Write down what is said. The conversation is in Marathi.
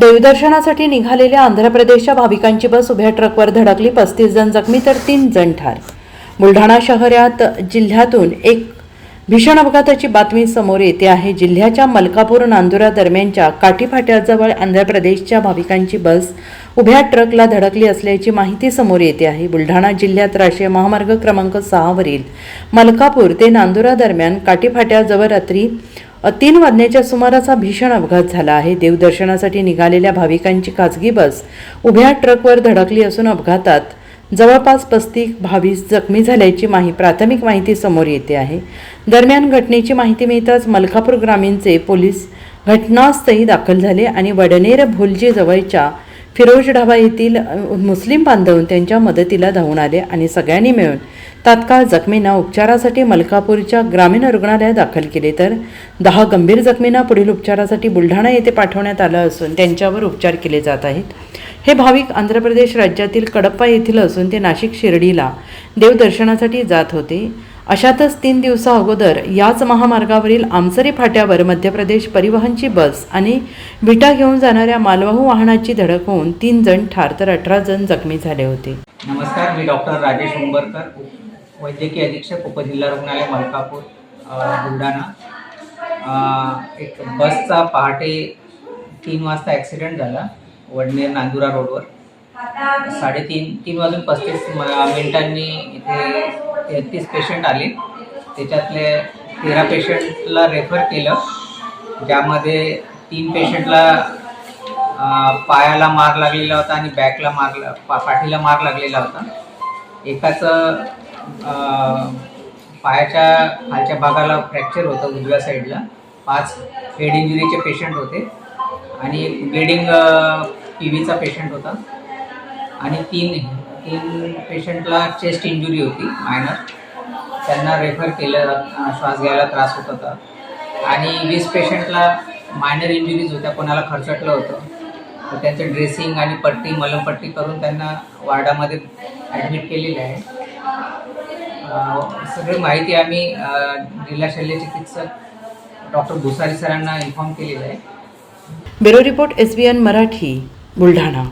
देवदर्शनासाठी निघालेल्या आंध्र प्रदेशच्या भाविकांची बस उभ्या ट्रकवर धडकली. पस्तीस जण जखमी तर तीन जण ठार. बुलढाणा शहरात जिल्ह्यातून एक भीषण अपघाताची बातमी समोर येते आहे. जिल्ह्याच्या मलकापूर नांदुरा दरम्यानच्या काठीफाट्याजवळ आंध्र प्रदेशच्या भाविकांची बस उभ्या ट्रकला धडकली असल्याची माहिती समोर येते आहे. बुलढाणा जिल्ह्यात राष्ट्रीय महामार्ग क्रमांक सहावरील मलकापूर ते नांदुरा दरम्यान काठीफाट्याजवळ रात्री तीन वाजण्याच्या सुमारास हा भीषण अपघात झाला आहे. देवदर्शनासाठी निघालेल्या भाविकांची खासगी बस उभ्या ट्रकवर धडकली असून अपघातात जवळपास पस्तीस भावीस जखमी झाल्याची माही प्राथमिक माहिती समोर येते आहे. दरम्यान घटनेची माहिती मिळताच मलकापूर ग्रामीणचे पोलीस घटनास्थळी दाखल झाले आणि वडनेर भुलजी जवळच्या फिरोज ढाबा येथील मुस्लिम बांधव त्यांच्या मदतीला धावून आले आणि सगळ्यांनी मिळून तात्काळ जखमींना उपचारासाठी मलकापूरच्या ग्रामीण रुग्णालयात दाखल केले. तर दहा गंभीर जखमींना पुढील उपचारासाठी बुलढाणा येथे पाठवण्यात आलं असून त्यांच्यावर उपचार केले जात आहेत. हे भाविक आंध्र प्रदेश राज्यातील कडप्पा येथील असून ते नाशिक शिर्डीला देवदर्शनासाठी जात होते. अशातच तीन दिवसा अगोदर याच महामार्गावरील आमसरी फाट्यावर मध्य प्रदेश परिवहनची बस आणि विटा घेऊन जाणाऱ्या मालवाहू वाहनाची धडक होऊन तीन जण ठार तर अठरा जण जखमी झाले होते. नमस्कार मी डॉक्टर राजेश उंबरकर वैद्यकीय अधीक्षक उपजिल्हा रुग्णालय मलकापूर बुलढाणा. एक बसचा पहाटे तीन वाजता ॲक्सिडेंट झाला वडनेर नांदुरा रोडवर साडेतीन तीन वाजून पस्तीस मिनिटांनी इथे तेहतीस पेशंट आले. त्याच्यातले तेरा पेशंटला रेफर केलं. ज्यामध्ये तीन पेशंटला पायाला मार लागलेला होता आणि बॅकला मार ला- पा पाठीला मार लागलेला होता. एकाचं पायाच्या खालच्या भागाला फ्रॅक्चर होतं उजव्या साईडला पाच हेड इंजुरीचे पेशंट होते. आणि एक ब्लिडिंग पी व्हीचा पेशंट होता. आणि तीन तीन पेशंटला चेस्ट इंजुरी होती मायनर त्यांना रेफर केलं श्वास घ्यायला त्रास होत होता. आणि वीस पेशंटला मायनर इंजुरीज होत्या कोणाला खर्चटलं होतं. तर त्यांचं ड्रेसिंग आणि पट्टी मलमपट्टी करून त्यांना वार्डामध्ये ॲडमिट केलेलं आहे. सगळी माहिती आम्ही जिल्हा शल्य चिकित्सक डॉक्टर भुसारी सरांना इन्फॉर्म केलेलं आहे. Bureau report S B N Marathi Buldhana.